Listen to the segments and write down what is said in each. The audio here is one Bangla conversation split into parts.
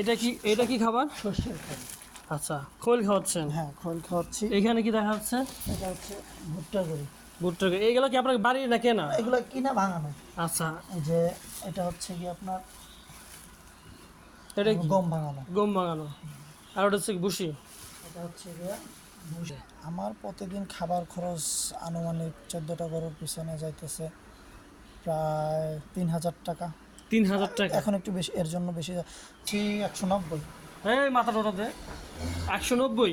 এটা কি এটা কি খাবার? সর্ষের খোল। আচ্ছা খোল খাওয়াচ্ছেন? হ্যাঁ খোল খাওয়াচ্ছি। এখানে কি দেখা যাচ্ছে? এটা হচ্ছে ভুট্টা করি। ভুট্টা এইগুলো কি আপনার বাড়ির না কেনা? এগুলো কিনা ভাঙানো আচ্ছা। যে এটা হচ্ছে কি আপনার এটা কি? গম ভাঙানো। গম বাগানো আর ওটা হচ্ছে ভুসি? এটা হচ্ছে। আমার প্রতিদিন খাবার খরচ আনুমানিক চোদ্দোটা গরুর পিছনে যাইতেছে প্রায় তিন হাজার টাকা। তিন হাজার টাকা। এখন একটু বেশি এর জন্য বেশি। একশো নব্বই। এই মাথাটা ওটাতে একশো নব্বই?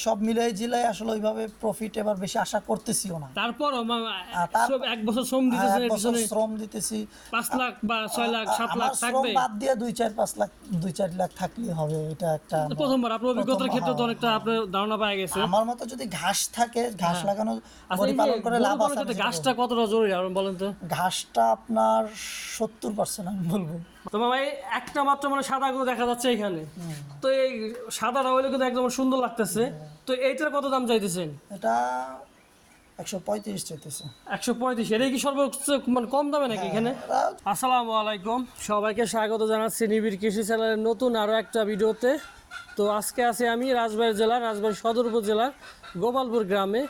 সব মিলাই জিলাই আসলে ওইভাবে প্রফিট এবার বেশি আশা করতেছিও না। তারপরও মা- আর তার- সব এক বছর শ্রম আর দিতেছেন এক বছর শ্রম দিতেছি। পাঁচ লাখ বা ছয় লাখ সাত লাখ থাকবে? বাদ দিয়ে দুই চার পাঁচ লাখ দুই চার লাখ থাকলেই হবে এটা একটা প্রথমবার আপনার অভিজ্ঞতার ক্ষেত্রে তো হ্যাঁ, অনেকটা আপনার ধারণা পাওয়া গেছে। আমার মতো যদি ঘাস থাকে ঘাস লাগানো আচ্ছা গরু এই যে পালন করে লাভ আছে ঘাসটা কতটা জরুরি আপনি বলেন তো? ঘাসটা আপনার সত্তর পার্সেন্ট আমি বলব। তো বাবা এই একটা মাত্র মানে সাদা গরু দেখা যাচ্ছে এখানে। তো এই সাদাটা হইলে কিন্তু একদম সুন্দর লাগতেছে। তো এইটার কত দাম চাইতেছেন? এটা একশো পঁয়ত্রিশ চাইতেছে। একশো পঁয়ত্রিশ এটাই কি সর্বোচ্চ মানে কম দামে নাকি এখানে? আসসালামু আলাইকুম সবাইকে স্বাগত জানাচ্ছি নিবিড় কৃষি চ্যানেলের নতুন আরও একটা ভিডিওতে। তো আজকে আছি আমি রাজবাড়ী জেলার রাজবাড়ী সদর উপজেলার গোপালপুর গ্রামে।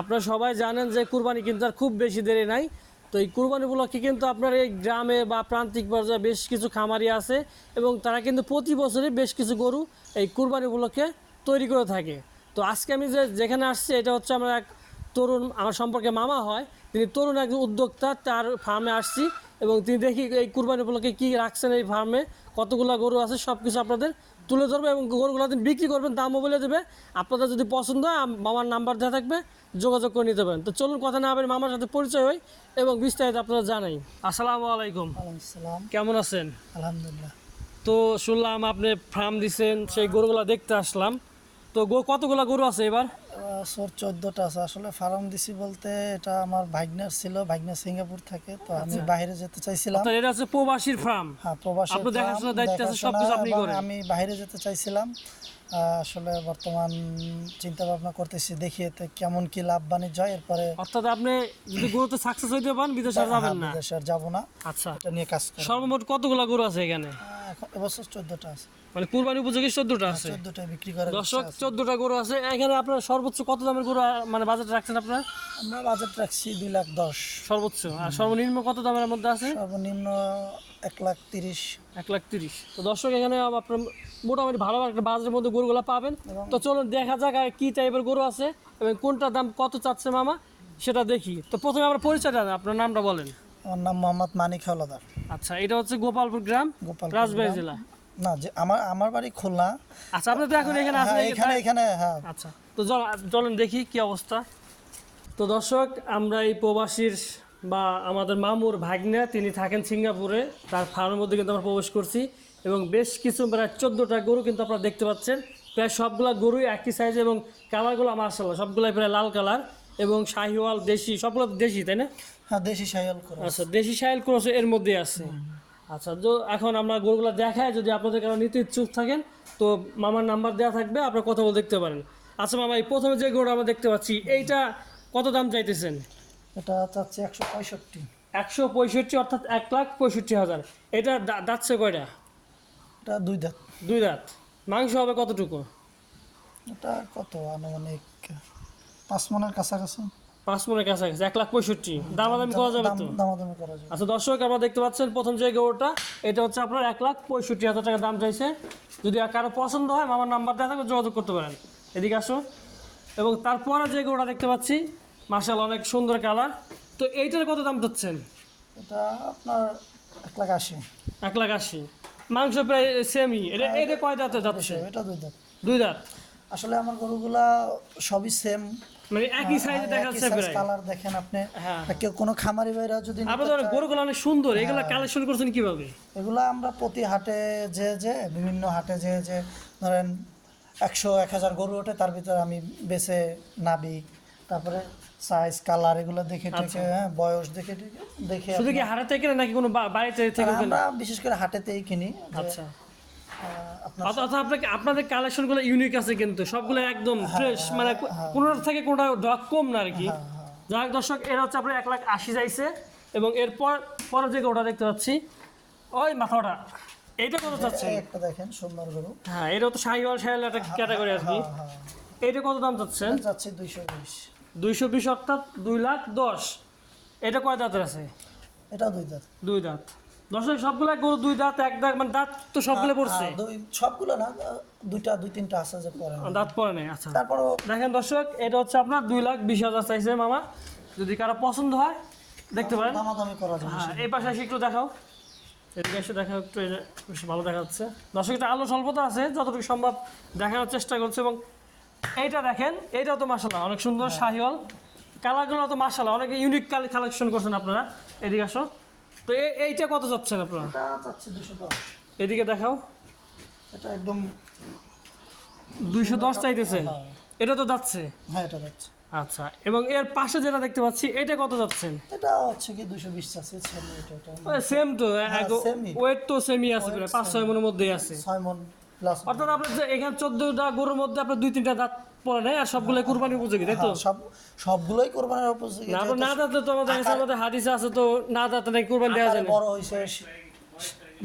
আপনারা সবাই জানেন যে কুরবানি কিন্তু আর খুব বেশি দেরি নাই। তো এই কুরবানি উপলক্ষে কিন্তু আপনার এই গ্রামে বা প্রান্তিক পর্যায়ে বেশ কিছু খামারি আছে এবং তারা কিন্তু প্রতি বছরই বেশ কিছু গরু এই কুরবানি উপলক্ষে তৈরি করে থাকে। তো আজকে আমি যে যেখানে আসছি, এটা হচ্ছে আমার এক তরুণ, আমার সম্পর্কে মামা হয়। তিনি তরুণ একজন উদ্যোক্তা, তার ফার্মে আসছি এবং তিনি দেখি এই কুরবানি উপলক্ষে কী রাখছেন এই ফার্মে কতগুলো গরু আছে সব কিছু আপনাদের তুলে ধরবে এবং গরুগুলো আপনি বিক্রি করবেন দামও বলে দেবে। আপনাদের যদি পছন্দ হয় মামার নাম্বার দেওয়া থাকবে যোগাযোগ করে নিতে পারেন। তো চলুন কথা না বলে মামার সাথে পরিচয় হই এবং বিস্তারিত আপনারা জানাই। আসসালামু আলাইকুম। কেমন আছেন? আলহামদুলিল্লাহ। তো শুনলাম আপনি ফার্ম দিছেন সেই গরুগুলো দেখতে আসলাম। তো গো কতগুলো গরু আছে এবার? সোর চোদ্দোটা আছে। আসলে ফার্ম দিছি বলতে এটা আমার ভাগনার ছিল ভাগনার সিঙ্গাপুর থাকে তো আমি বাইরে যেতে চাইছিলাম। এটা হচ্ছে প্রবাসীর ফার্ম। হ্যাঁ প্রবাসী আপনার দেখাশোনার দায়িত্ব আছে, সবকিছু আপনি করেন। আমি বাইরে যেতে চাইছিলাম। আসলে বর্তমান চিন্তা ভাবনা করতেছি দেখি এতে কেমন কি লাভ বাণিজ্য হয়। এরপরে অর্থাৎ আপনি যদি গরুতে সাকসেস হইতে পারেন বিদেশে যাবেন না। বিদেশে যাব না। আচ্ছা। এটা নিয়ে কাজ করব সর্বমোট কতগুলো গরু আছে এখানে? এখন এবছর চোদ্দোটা আছে। মানে কুরবানি উপযোগী চোদ্দটা আছে। চোদ্দোটা বিক্রি করে দর্শক চোদ্দটা গরু আছে। এখানে আপনার সর্বোচ্চ কত দামের গরু মানে বাজেট রাখছেন আপনার? আমরা বাজেট রাখছি দুই লাখ দশ। সর্বোচ্চ। আর সর্বনিম্ন কত দামের মধ্যে আছে? সর্বনিম্ন এক লাখ তিরিশ। এক লাখ তিরিশ। তো দর্শক এখানে আপনার মোটামুটি ভালো একটা বাজারের মধ্যে গরুগুলো পাবেন। তো চলুন দেখা যাক কি টাইপের গরু আছে এবং কোনটার দাম কত চাচ্ছে মামা সেটা দেখি। তো প্রথমে আমরা পরিচয়টা দেন, আপনার নামটা বলেন। আমার নাম মোহাম্মদ মানিক হাওলাদার। আচ্ছা এটা হচ্ছে গোপালপুর গ্রাম গোপাল রাজবাড়ী। জেলা। না যে আমার আমার বাড়ি খুলনা। আচ্ছা আপনি তো এখন এখানে আছেন হ্যাঁ এখানে এখানে হ্যাঁ। আচ্ছা। তো চল- চলেন দেখি কি অবস্থা। তো দর্শক আমরা এই প্রবাসীর বা আমাদের মামুর ভাগ্নে তিনি থাকেন সিঙ্গাপুরে। তার ফার্মের মধ্যে কিন্তু আমরা প্রবেশ করছি এবং বেশ কিছু প্রায় চোদ্দোটা গরু কিন্তু আপনারা দেখতে পাচ্ছেন। প্রায় সবগুলা গরুই একই সাইজ এবং কালারগুলো মার্শাল্লাহ সবগুলাই প্রায় লাল কালার এবং শাহিওয়াল দেশি সবগুলো দেশি তাই না? হ্যাঁ দেশি করে আচ্ছা দেশি সাইল ক্রস এর মধ্যে আছে। আচ্ছা তো এখন আমরা গরুগুলো দেখায় যদি আপনাদের কারও নিতে ইচ্ছুক থাকেন তো মামার নাম্বার দেওয়া থাকবে আপনার কথা বলে দেখতে পারেন। আচ্ছা মামা এই প্রথমে যে গরুটা আমরা দেখতে পাচ্ছি এইটা কত দাম চাইতেছেন? এটা চাচ্ছি একশো পঁয়ষট্টি। একশো পঁয়ষট্টি অর্থাৎ এক লাখ পঁয়ষট্টি হাজার। এটা দা- দাঁতছে কয়টা? এটা দুই দাঁত। দুই দাঁত। মাংস হবে কতটুকু? এটা কত আনুমানিক পাঁচ মনের কাছাকাছি। পাঁচ মনের কাছাকাছি এক লাখ পঁয়ষট্টি। দামাদামি করা যাবে তো? দামাদামি করা যাবে। আচ্ছা দর্শক আপনারা দেখতে পাচ্ছেন প্রথম যে গরুটা এটা হচ্ছে আপনার এক লাখ পঁয়ষট্টি হাজার টাকা দাম চাইছে। যদি কারও পছন্দ হয় আমার নাম্বার দেওয়া থাকবে যোগাযোগ করতে পারেন। এদিকে আসো। এবং তারপরে যে গরুটা দেখতে পাচ্ছি মার্শাল অনেক সুন্দর কালার। তো এইটার কত দাম চাচ্ছেন? এটা আপনার এক লাখ আশি। এক লাখ আশি। মাংস প্রায় সেমই এটা এটা কয় দাঁতে যাচ্ছে? এটা দুই দাঁত। দুই দাঁত? আসলে আমার গরুগুলা সবই সেম মানে একই সাইজে দেখা যাচ্ছে প্রায়। কালার দেখেন আপনি। হ্যাঁ। কেউ কোনো খামারি ভাইরা যদি আপনাদের গরুগুলো অনেক সুন্দর। এগুলো কালেকশন করছেন কীভাবে? এগুলা আমরা প্রতি হাটে যে যে বিভিন্ন হাটে যে যে ধরেন একশো এক হাজার গরু ওঠে তার ভিতরে আমি বেছে নাবি। তারপরে সাইজ কালার এগুলো দেখে টেখে হ্যাঁ বয়স দেখে দেখে শুধু কি হাটে থেকে নাকি কোনো বাড়িতে থেকে আমরা বিশেষ করে হাটেতেই কিনি। আচ্ছা। অর্থাৎ আপনাকে আপনাদের কালেকশনগুলো ইউনিক আছে কিন্তু সবগুলো একদম হ্যাঁ, ফ্রেশ মানে কোনোটার থেকে কোনোটা ডক কম না আর কি। যাই হোক দর্শক এর হচ্ছে আপনার এক লাখ আশি যাইছে এবং এরপর পরে যে ওটা দেখতে পাচ্ছি ওই মাথাটা। এইটা কত চাচ্ছেন? একটা দেখেন সুন্দর গরু। হ্যাঁ এটা তো শাহিওয়াল শাহিওয়াল একটা ক্যাটাগরি আর কি। হ্যাঁ হ্যাঁ। এইটা কত দাম চাচ্ছেন? এটা যাচ্ছে দুইশো বিশ। দুইশো বিশ অর্থাৎ দুই লাখ দশ। এটা কয় দাঁতের আছে? এটাও দুই দাঁত। দুই দাঁত। দর্শক সবগুলা গরু দুই দাঁত এক দাঁত মানে দাঁত তো সবগুলো পড়ছে। হ্যাঁ, সবগুলো না দুইটা দুই তিনটা আছে যে পরে। দাঁত পড়ে নেই আচ্ছা। তারপরও দেখেন দর্শক এটা হচ্ছে আপনার দুই লাখ বিশ হাজার চাইছে মামা। যদি কারও পছন্দ হয় দেখতে পারেন। দামাদামি করা হ্যাঁ এই পাশে একটু দেখাও। এদিকে এসে দেখাও একটু বেশ ভালো দেখা যাচ্ছে। দর্শক এটা আলো স্বল্পতা আছে যতটুকু সম্ভব দেখানোর চেষ্টা করছে এবং এইটা দেখেন এইটাও তো মাসাল্লাহ অনেক সুন্দর শাহিওয়াল। কালারগুলো তো মাসাল্লাহ অনেক ইউনিক কালেকশন করছেন আপনারা। এদিকে আসো। তো এই- এইটা কত যাচ্ছেন আপনারা? এদিকে দেখাও। এটা একদম দুইশো দশ চাইতেছেন এটা তো যাচ্ছে। হ্যাঁ এটা যাচ্ছে। আচ্ছা এবং এর পাশে যেটা দেখতে পাচ্ছি এটা কত যাচ্ছেন? এটা হচ্ছে কি দুশো বিশ চাচ্ছে ছেলে এটা। এটা সেম তো ওয়েট তো আছে প্রায় পাঁচ ছয় মনের মধ্যেই আছে। ছয় মন প্লাস অর্থাৎ আপনার যে এখানে চোদ্দটা গরুর মধ্যে আপনার দুই তিনটা দাঁত পড়ে নেই আর সবগুলো কুরবানি উপযোগী তাই তো? সব সবগুলোই কোরবানির উপযোগী না না দাঁতে তো আমাদের কাছে আমাদের হাদিসে আছে তো না দাঁতে নাকি কুরবানি দেওয়া যায় না। বড় হয়েছে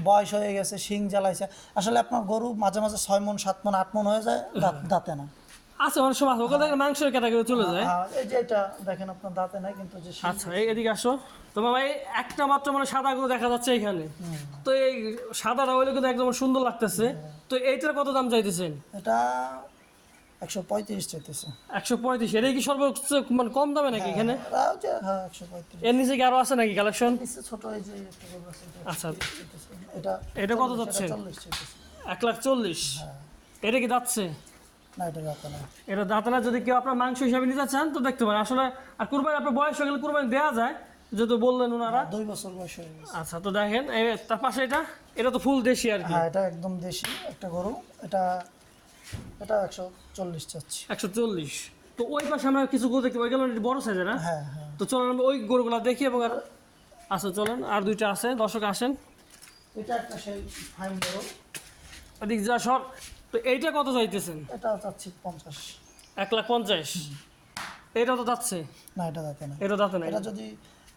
বয়স হয়ে গেছে শিং জ্বালাইছে। আসলে আপনার গরু মাঝে মাঝে ছয় মন সাত মন আট মন হয়ে যায় দাঁতে না। আছে অনেক সময় ওখানে দেখেন মাংসের ক্যাটাগরি চলে যায়। এই যে এটা দেখেন আপনার দাঁতে নাই কিন্তু যে আচ্ছা এই এদিকে আসো। তো এই একটা মাত্র মানে সাদা গরু দেখা যাচ্ছে এখানে। তো এই সাদাটা হইলে কিন্তু একদম সুন্দর লাগতেছে। তো এইটার কত দাম চাইতেছেন? এটা একশো পঁয়ত্রিশ চাইতেছে। একশো পঁয়ত্রিশ এটাই কি সর্বোচ্চ মানে কম দামে নাকি এখানে? এরা হ্যাঁ পঁয়ত্রিশ। এর নিচে কি আরও আছে নাকি কালেকশন? ছোট আচ্ছা। এটা এটা কত চাইতেছে। এক লাখ চল্লিশ। এটা কি যাচ্ছে? না এটা দাঁতে না। এটা দাঁতনা যদি কেউ আপনার মাংস হিসাবে নিতে চান তো দেখতে পারেন। আসলে আর কুরবানি আপনার বয়স হয়ে গেলে কুরবানি দেওয়া যায় যেহেতু বললেন ওনারা। দুই বছর বয়স হয়ে গেছে। আচ্ছা তো দেখেন তার পাশে এটা এটা তো ফুল দেশি আর কি। হ্যাঁ এটা একদম দেশি একটা গরু। এটা এটা একশো চল্লিশ চাচ্ছি। একশো চল্লিশ। তো ওই পাশে আমরা কিছু গরু দেখতে পাই গেলাম বড় সাইজের না হ্যাঁ হ্যাঁ। তো চলেন আমরা ওই গরুগুলো দেখি এবং আর আচ্ছা চলেন আর দুইটা আছে দর্শক আসেন। এটা একটা সেই ফাইন গরু। এদিক যা সর তো এইটা কত চাইতেছেন? এটা চাচ্ছি পঞ্চাশ। এক লাখ পঞ্চাশ? এটা তো যাচ্ছে। না এটা দাঁতে না। এটা দাঁতে নাই এটা যদি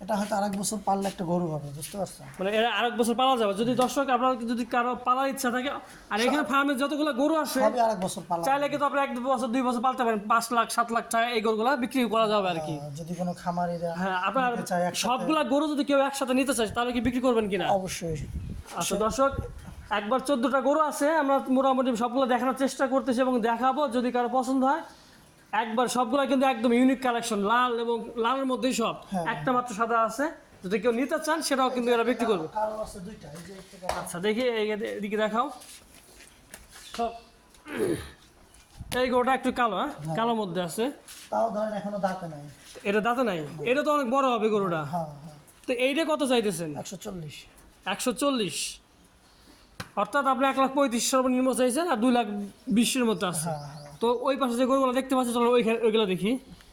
এটা হয়তো আরেক বছর পারলে একটা গরু হবে বুঝতে পারছেন? মানে এরা আরেক বছর পালা যাবে। যদি দর্শক আপনার যদি কারও পালার ইচ্ছা থাকে আর এখানে ফার্মে যতগুলো গরু আছে হবে আরেক বছর পালা চাইলে কিন্তু আপনি এক দু বছর দুই বছর পালতে পারেন। পাঁচ লাখ সাত লাখ টাকা এই গরুগুলা বিক্রি করা যাবে আর কি। যদি কোনো খামারিরা হ্যাঁ আপনার। সবগুলা গরু যদি কেউ একসাথে নিতে চায় তাহলে কি বিক্রি করবেন কিনা? অবশ্যই। আচ্ছা দর্শক একবার চোদ্দটা গরু আছে আমরা মোটামুটি সবগুলো দেখানোর চেষ্টা করতেছি এবং দেখাবো যদি কারও পছন্দ হয়। একবার সবগুলো কিন্তু একদম ইউনিক কালেকশন লাল এবং লালের মধ্যেই সব। একটা মাত্র সাদা আছে যদি কেউ নিতে চান সেটাও কিন্তু এরা বিক্রি করবে। আচ্ছা দেখি এদিকে দেখাও। সব এই গরুটা একটু কালো হ্যাঁ? কালোর মধ্যে আছে। তাও ধরেন এখনও দাঁতে নাই। এটা দাঁতে নাই? এটা তো অনেক বড় হবে গরুটা। হ্যাঁ হ্যাঁ। তো এইটা কত চাইতেছেন? একশো চল্লিশ। একশো চল্লিশ। অর্থাৎ আপনি এক লাখ পঁয়ত্রিশ সর্বনিম্ন চাইছেন আর দুই লাখ বিশের মধ্যে আছে। হ্যাঁ হ্যাঁ। তো ওই পাশে যে গরুগুলো দেখতে পাচ্ছি চলো ওইখানে ওইগুলো দেখি।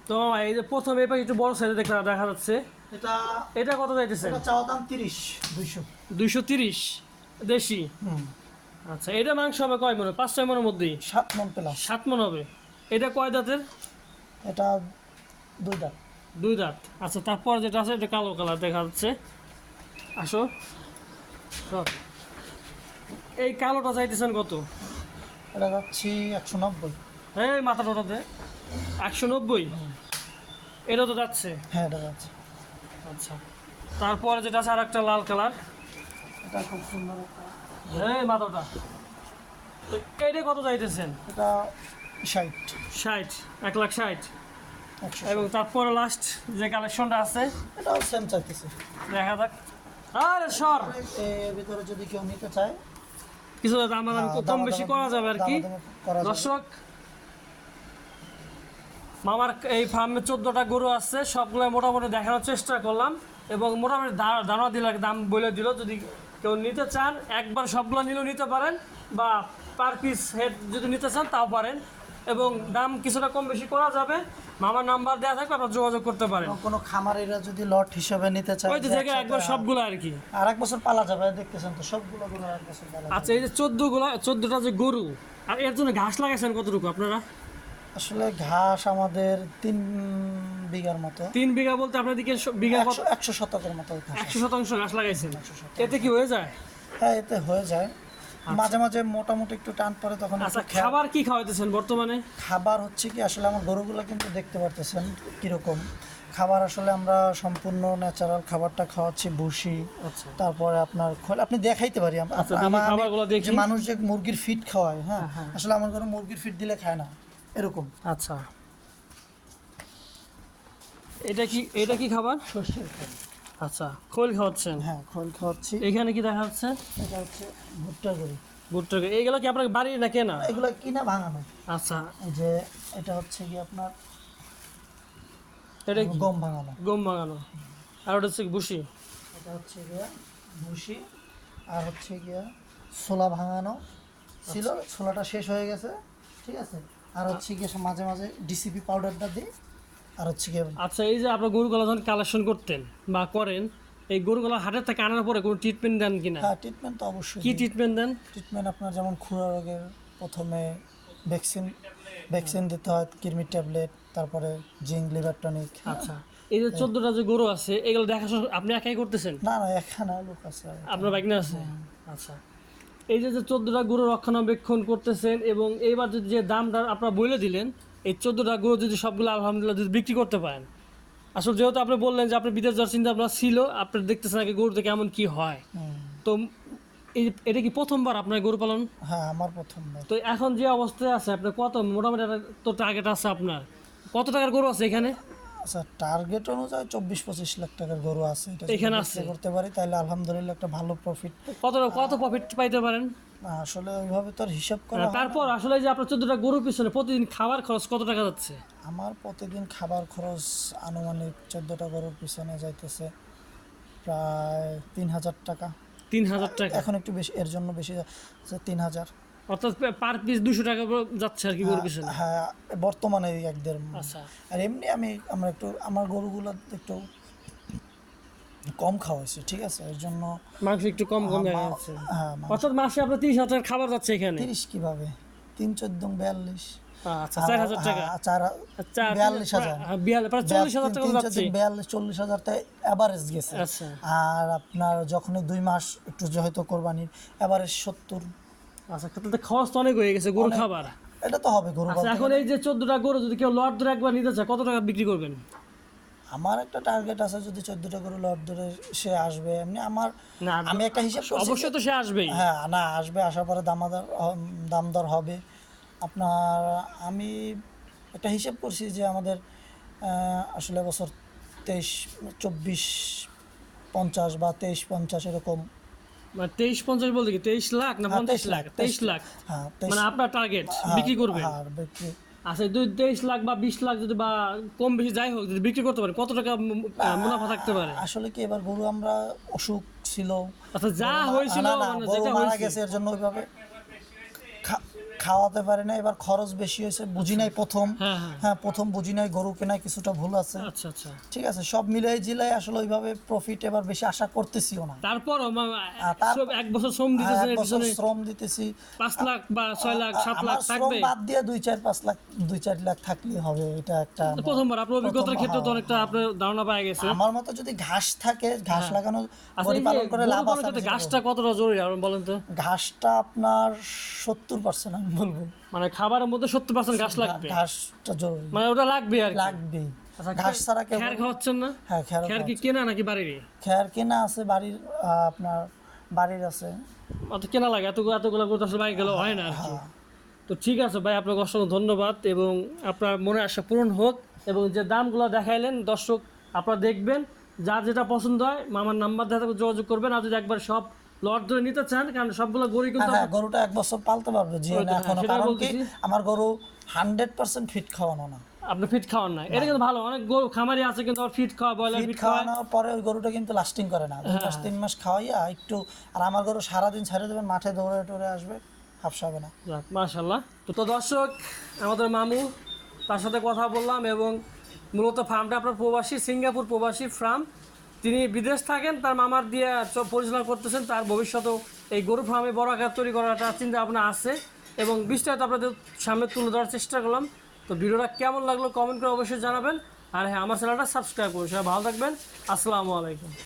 তো এই যে প্রথমে এই পাশে একটু বড় সাইজে দেখা দেখা যাচ্ছে। এটা এটা কত চাইতেছেন? চাওয়া দাম তিরিশ। দুইশো। দুইশো তিরিশ। দেশি? আচ্ছা এটা মাংস হবে কয় মনে পাঁচ ছয় মনের মধ্যেই? সাত মন প্লাস। সাত মন হবে। এটা কয় দাঁতের? এটা দুই দাঁত। দুই দাঁত। আচ্ছা তারপর যেটা আছে এটা কালো কালার দেখা যাচ্ছে। আসো। সর। এই কালোটা চাইতেছেন কত? এটা যাচ্ছি একশো নব্বই। এই মাথা টোটাতে একশো নব্বই? এটা তো যাচ্ছে। হ্যাঁ এটা যাচ্ছে। আচ্ছা। তারপরে যেটা আছে আর একটা লাল কালার। এটা খুব সুন্দর এই মাথাটা। তো এইটা কত চাইতেছেন? এটা ষাট। ষাট এক লাখ ষাট। এবং তারপরে লাস্ট যে কালেকশনটা আছে এটাও সেম চাইতেছে। দেখা যাক। আরে সর! এর ভিতরে যদি কেউ নিতে চায় কিছু দাম দাম কম বেশি করা যাবে আর কি। দামাদামি। দর্শক মামার এই ফার্মে চোদ্দটা গরু আছে সবগুলো মোটামুটি দেখানোর চেষ্টা করলাম এবং মোটামুটি দানা দিল দাম বলে দিল। যদি কেউ নিতে চান একবার সবগুলো নিলেও নিতে পারেন বা পার পিস হেড যদি নিতে চান তাও পারেন। এবং দাম কিছুটা কম বেশি করা যাবে। মামার নাম্বার দেওয়া থাকবে আপনারা যোগাযোগ করতে পারেন। কোনো খামারিরা যদি লট হিসেবে নিতে চায় ওই তো যে জায়গায় একবার সবগুলো আর কি। আর এক বছর পালা যাবে দেখতেছেন তো সবগুলো গরু আর এক বছর পালা আচ্ছা এই যে চোদ্দগুলো চোদ্দটা যে গরু আর এর জন্য ঘাস লাগাইছেন কতটুকু আপনারা? আসলে ঘাস আমাদের তিন বিঘার মতো। তিন বিঘা বলতে আপনার দিকে বিঘা একশো শতকের মতো একশো শতাংশ ঘাস লাগাইছেন। এতে কি হয়ে যায়? হ্যাঁ এতে হয়ে যায়। মাঝে মাঝে মোটামুটি একটু টান পরে তখন আচ্ছা খাবার কি খাওয়াইতেছেন বর্তমানে? খাবার হচ্ছে কি আসলে আমার গরুগুলো কিন্তু দেখতে পারতেছেন কীরকম। খাবার আসলে আমরা সম্পূর্ণ ন্যাচারাল খাবারটা খাওয়াচ্ছি ভুসি আচ্ছা। তারপরে আপনার খোল আপনি দেখাইতে পারি আম- আচ্ছা, দেখি খাবারগুলো দেখি। মানুষ যে মুরগির ফিট খাওয়ায় হ্যাঁ আসলে আমার ঘরে মুরগির ফিট দিলে খায় না এরকম। আচ্ছা। এটা কি এটা কি খাবার? শস্যের খোল আচ্ছা খোল খাওয়াচ্ছেন? হ্যাঁ খোল খাওয়াচ্ছি। এখানে কি দেখা যাচ্ছে? এটা হচ্ছে ভুট্টা গরু ভুট্টা এইগুলো কি আপনার বাড়ির না কেনা? এগুলো কিনা ভাঙানো আচ্ছা। এই যে এটা হচ্ছে কি আপনার এটা গম ভাঙানো গম ভাঙানো আর ওটা হচ্ছে বুসি এটা হচ্ছে গিয়া ভুসি। আর হচ্ছে গিয়া ছোলা ভাঙানো ছিল। ছোলাটা শেষ হয়ে গেছে। ঠিক আছে? আর হচ্ছে গিয়ে মাঝে মাঝে ডিসিপি পাউডারটা দিই। আর হচ্ছে গিয়ে আচ্ছা এই যে আপনার গরুগুলো যখন কালেকশন করতেন বা করেন এই গরুগুলো হাটের থেকে আনার পরে কোনো ট্রিটমেন্ট দেন কিনা? হ্যাঁ ট্রিটমেন্ট তো অবশ্যই কি ট্রিটমেন্ট দেন? ট্রিটমেন্ট আপনার যেমন খুরা রোগের প্রথমে ভ্যাকসিন ভ্যাকসিন দিতে হয় কৃমি ট্যাবলেট তারপরে জিঙ্ক লিভার টনিক আচ্ছা এই যে চোদ্দটা যে গরু আছে এগুলো দেখাশোনা আপনি একাই করতেছেন? না না এখানে লোক আছে আপনার বাইক না আছে? আচ্ছা এই যে যে চোদ্দটা গরু রক্ষণাবেক্ষণ করতেছেন এবং এইবার যে দামটা আপনারা বলে দিলেন এই চোদ্দটা গরু যদি সবগুলো আলহামদুলিল্লাহ যদি বিক্রি করতে পারেন। আসলে যেহেতু আপনি বললেন যে আপনি বিদেশ যাওয়ার চিন্তা আপনার ছিল আপনি দেখতেছেন আগে গরুতে কেমন কি হয়। তো এটা কি প্রথমবার আপনার গরু পালন? হ্যাঁ আমার প্রথমবার। তো এখন যে অবস্থায় আছে আপনার কত মোটামুটি তো টার্গেট আছে আপনার। কত টাকার গরু আছে এখানে? আচ্ছা টার্গেট অনুযায়ী চব্বিশ পঁচিশ লাখ টাকার গরু আছে। এখানে আছে? করতে পারি তাহলে আলহামদুলিল্লাহ একটা ভালো প্রফিট কত কত প্রফিট পাইতে পারেন? আসলে ওইভাবে তো আর হিসাব করা তারপর আসলে যে আপনার চোদ্দটা গরুর পিছনে প্রতিদিন খাবার খরচ কত টাকা যাচ্ছে? আমার প্রতিদিন খাবার খরচ আনুমানিক চোদ্দোটা গরুর পিছনে যাইতেছে প্রায় তিন হাজার টাকা। তিন হাজার টাকা? এখন একটু বেশি এর জন্য বেশি যাচ্ছে তিন হাজার। অর্থাৎ পার পিস দুশো টাকা যাচ্ছে আর কি গরুর পিছনে? হ্যাঁ বর্তমানে এক দেড়। আচ্ছা। আর এমনি আমি আমরা একটু আমার গরুগুলো একটু কম খাওয়াইছি ঠিক আছে? এর জন্য মাংস একটু কম কম দেখা যাচ্ছে হ্যাঁ অর্থাৎ মাসে আপনার তিরিশ হাজার খাবার যাচ্ছে এখানে? তিরিশ কীভাবে? তিন চোদ্দ বিয়াল্লিশ। আচ্ছা চার হাজার টাকা। হ্যাঁ, চার চার বিয়াল্লিশ হাজার। হ্যাঁ, বিয়াল্লিশ প্রায় চল্লিশ হাজার টাকা যাচ্ছে। বিয়াল্লিশ চল্লিশ হাজার টাকা অ্যাভারেজ গেছে। আর আপনার যখন দুই মাস একটু হয়তো কোরবানির অ্যাভারেজ সত্তর। আচ্ছা খরচ তো অনেক হয়ে গেছে গরু খাবার। এটা তো হবে গরু আচ্ছা এখন এই যে চোদ্দটা গরু যদি কেউ লট ধরে একবার নিতে চায় কত টাকা বিক্রি করবেন? আমার একটা টার্গেট আছে যদি চোদ্দটা করে লট ধরে সে আসবে এমনি আমার আমি একটা হিসাব করছি অবশ্যই তো সে আসবেই। হ্যাঁ না আসবে আসার পরে দামাদার হ- দাম দর হবে। আপনার আমি একটা হিসাব করছি যে আমাদের আসলে বছর তেইশ চব্বিশ পঞ্চাশ বা তেইশ পঞ্চাশ এরকম। মানে তেইশ পঞ্চাশ বলতে কি? তেইশ লাখ না হ্যাঁ, পঞ্চাশ লাখ তেইশ 23 লাখ। হ্যাঁ মানে আপনার টার্গেট বিক্রি করবেন? হ্যাঁ বিক্রি। আচ্ছা দুই তেইশ লাখ বা বিশ লাখ যদি বা কম বেশি যাই হোক যদি বিক্রি করতে পারে কত টাকা মুনাফা থাকতে পারে? আসলে কি এবার গরু আমরা অসুখ ছিল। আচ্ছা যা হয়েছিল মানে মারা গেছে এর জন্য ওইভাবে খাওয়াতে পারে না এবার খরচ বেশি হয়েছে বুঝি নাই প্রথম। হ্যাঁ হ্যাঁ। প্রথম বুঝি নাই গরু কেনায় কিছুটা ভুল আছে। আচ্ছা আচ্ছা। ঠিক আছে সব মিলাই জিলাই আসলে ওইভাবে প্রফিট এবার বেশি আশা করতেছিও না। তারপর এক বছর শ্রম আর দিতেছেন এক বছর শ্রম দিতেছি। পাঁচ লাখ বা ছয় লাখ সাত লাখ থাকবে? বাদ দিয়ে দুই চার পাঁচ লাখ দুই চার লাখ থাকলেই হবে এটা একটা প্রথমবার আপনার অভিজ্ঞতার ক্ষেত্রে তো হ্যাঁ, অনেকটা আপনার ধারণা পাওয়া গেছে। আমার মতো যদি ঘাস থাকে ঘাস লাগানো আচ্ছা গরু পালন করে লাভ আছে ঘাসটা কতটা জরুরি আপনি বলেন তো? ঘাসটা আপনার সত্তর পার্সেন্ট আমি বলব। মানে খাবারের মধ্যে সত্তর পার্সেন্ট ঘাস লাগবে। ঘাসটা জরুরি। মানে ওটা লাগবে আর কি। লাগবেই। আচ্ছা, ঘাস ছাড়া কেউ খ্যার খাওয়াচ্ছেন না? হ্যাঁ খেয়ার খ্যার কি কেনা নাকি বাড়ির? খেয়ার কেনা আছে বাড়ির আপনার বাড়ির আছে। অত কেনা লাগে এত এতগুলো গরু আসলে বাড়ি গেলে হয় না আর কি। হ্যাঁ। তো ঠিক আছে ভাই আপনাকে অসংখ্য ধন্যবাদ এবং আপনার মনে আশা পূরণ হোক এবং যে দামগুলো দেখাইলেন দর্শক আপনারা দেখবেন যার যেটা পছন্দ হয় মামার নাম্বার দিয়ে যোগাযোগ করবেন আর যদি একবার সব লট ধরে নিতে চান কারণ সবগুলো গরু কিন্তু হ্যাঁ গরুটা এক বছর পালতে পারবে জি না হ্যাঁ, এখনও। কারণ কি আমার গরু হান্ড্রেড পার্সেন্ট ফিট খাওয়ানো না। আপনি ফিট খাওয়ান না। এটা কিন্তু ভালো অনেক গরু খামারি আছে কিন্তু ফিট খাওয়া ফিট খাওয়ানোর পরে ওই গরুটা কিন্তু লাস্টিং করে না। দুই মাস তিন মাস খাওয়াইয়া একটু আর আমার গরু সারাদিন ছেড়ে দেবেন মাঠে দৌড়ে টৌড়ে আসবে হাফসাবে না। যাক মাশাল্লাহ তো দর্শক আমাদের মামু তার সাথে কথা বললাম এবং মূলত ফার্মটা আপনার প্রবাসী সিঙ্গাপুর প্রবাসী ফার্ম তিনি বিদেশ থাকেন, তার মামার দিয়ে পরিচালনা করতেছেন, তার ভবিষ্যতেও এই গরু ফার্মে বড় আকার তৈরি করার একটা চিন্তা ভাবনা আছে। এবং বিস্তারিত আপনাদের সামনে তুলে ধরার চেষ্টা করলাম। তো ভিডিওটা কেমন লাগল কমেন্ট করে অবশ্যই জানাবেন। আর হ্যাঁ আমার চ্যানেলটা সাবস্ক্রাইব করুন। সবাই ভালো থাকবেন। আসসালামু আলাইকুম।